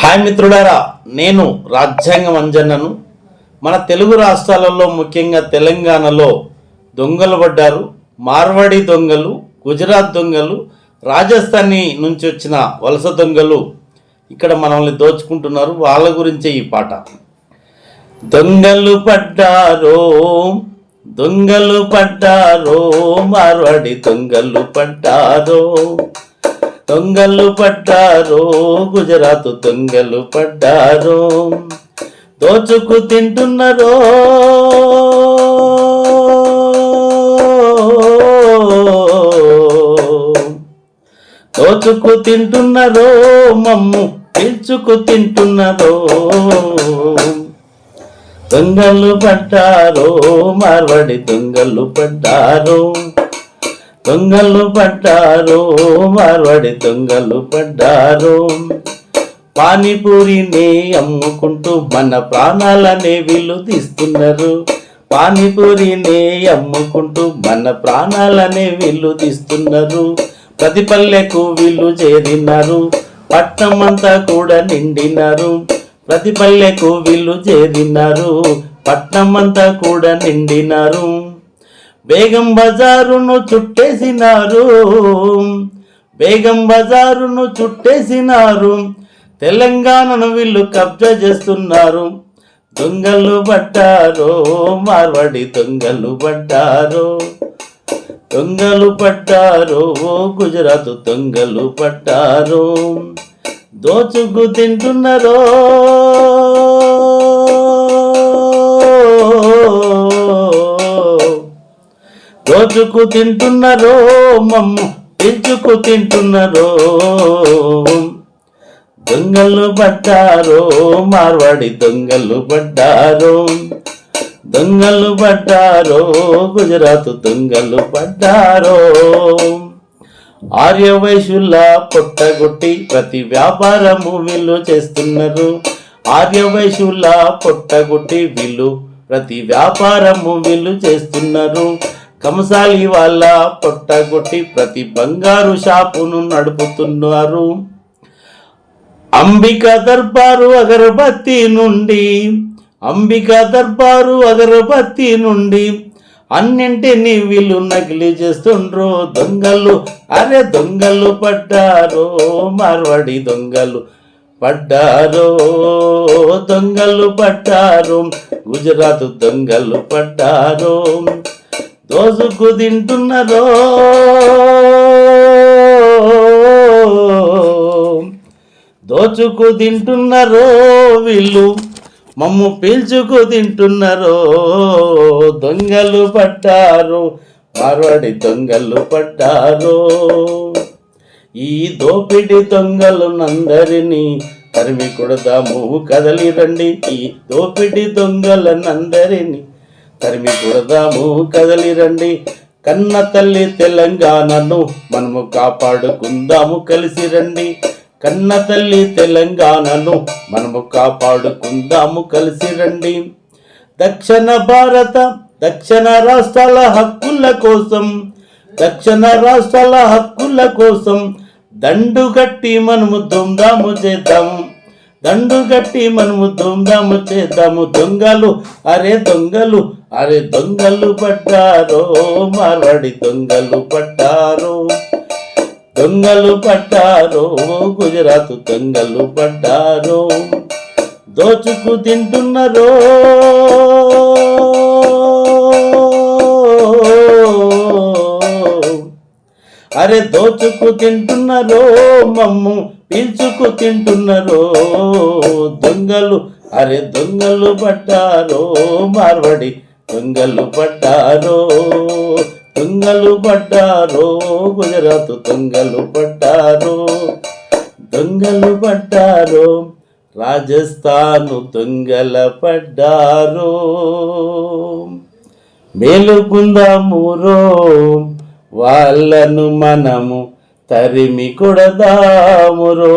Hi మిత్రుడారా నేను రాజ్యాంగ అంజన్నను. మన తెలుగు రాష్ట్రాలలో ముఖ్యంగా తెలంగాణలో దొంగలు పడ్డారు. మార్వాడి దొంగలు గుజరాత్ దొంగలు రాజస్థానీ నుంచి వచ్చిన వలస దొంగలు ఇక్కడ మనల్ని దోచుకుంటున్నారు. వాళ్ళ గురించే ఈ పాట. దొంగలు పడ్డారో దొంగలు పడ్డారో మార్వాడి దొంగలు పడ్డారో. దొంగలు పడ్డారో గుజరాత్ దొంగలు పడ్డారో దోచుకు తింటున్నారో. దోచుకు తింటున్నారో మమ్ము పీల్చుకు తింటున్నారో. దొంగలు పడ్డారో మార్వాడి దొంగలు పడ్డారో. దొంగలు పడ్డారు మార్వాడి దొంగలు పడ్డారు. పానీపూరిని అమ్ముకుంటూ మన ప్రాణాలనే వీళ్ళు తీస్తున్నారు. పానీపూరిని అమ్ముకుంటూ మన ప్రాణాలనే వీళ్ళు తీస్తున్నారు. ప్రతి పల్లెకు వీళ్ళు చేరినారు పట్నం అంతా కూడా నిండినారు. ప్రతి పల్లెకు వీళ్ళు చేరినారు పట్నం అంతా కూడా నిండినారు. బేగం బజారును చుట్టేసినారు. బేగం బజారును చుట్టేసినారు. తెలంగాణను వీళ్ళు కబ్జా చేస్తున్నారు. దొంగలు పడ్డారు మార్వాడి దొంగలు పడ్డారు. దొంగలు పట్టారు గుజరాత్ దొంగలు పట్టారు దోచుకు తింటున్నారో. దోచుకు తింటున్నారో మమ్ము పిలుచుకు తింటున్నారో. దొంగలు పడ్డారో మార్వాడి దొంగలు పడ్డారో. దొంగలు పడ్డారో గుజరాత్ దొంగలు పడ్డారో. ఆర్యవైశ్యుల పొట్టగొట్టి ప్రతి వ్యాపారము వీళ్ళు చేస్తున్నారు. ఆర్యవైశ్యుల పొట్టగొట్టి వీళ్ళు ప్రతి వ్యాపారము వీళ్ళు చేస్తున్నారు. కంసాలి వాళ్ళ పొట్టగొట్టి ప్రతి బంగారు షాపును నడుపుతున్నారు. అంబిక దర్బారు అగరబత్తి నుండి అంబిక దర్బారు అగరబత్తి నుండి అన్నింటినీ వీళ్ళు నకిలీ చేస్తుండ్రో. దొంగలు అరే దొంగలు పడ్డారు మార్వాడి దొంగలు పడ్డారు దొంగలు పడ్డారు గుజరాత్ దొంగలు పడ్డారు. దోసుకు తింటున్నారో దోచుకు తింటున్నారో వీళ్ళు మమ్ము పీల్చుకు తింటున్నారో. దొంగలు పట్టారు మార్వాడి దొంగలు పట్టారు. ఈ దోపిడి దొంగలు నందరినీ తరిమి కొడదాము కదలి రండి ఈ దోపిడి దొంగలనందరినీ తరిమి కొడదాము కదలి రండి. కన్న తల్లి తెలంగాణను మనము కాపాడుకుందాము కలిసి రండి. కన్న తల్లి తెలంగాణను మనము కాపాడుకుందాము కలిసి రండి. దక్షిణ భారత దక్షిణ రాష్ట్రాల హక్కుల కోసం దక్షిణ రాష్ట్రాల హక్కుల కోసం దండు కట్టి మనము దుమ్దాము చేద్దాము దండు కట్టి మనము దొంగము చేద్దాము. దొంగలు అరే దొంగలు అరే దొంగలు పట్టారో మార్వాడి దొంగలు పట్టారో దొంగలు పట్టారో గుజరాత్ దొంగలు పట్టారో దోచుకు తింటున్నారో. అరే దోచుకు తింటున్నారో మమ్ము పీల్చుకు తింటున్నారో దొంగలు అరే దొంగలు పట్టారో మార్వడి దొంగలు పట్టారో దొంగలు పడ్డారో గుజరాత్ దొంగలు పడ్డారో దొంగలు పడ్డారో రాజస్థాను దొంగల పడ్డారో. మేలుకుందామురో వాళ్ళను మనము తరిమి కొడదామురో.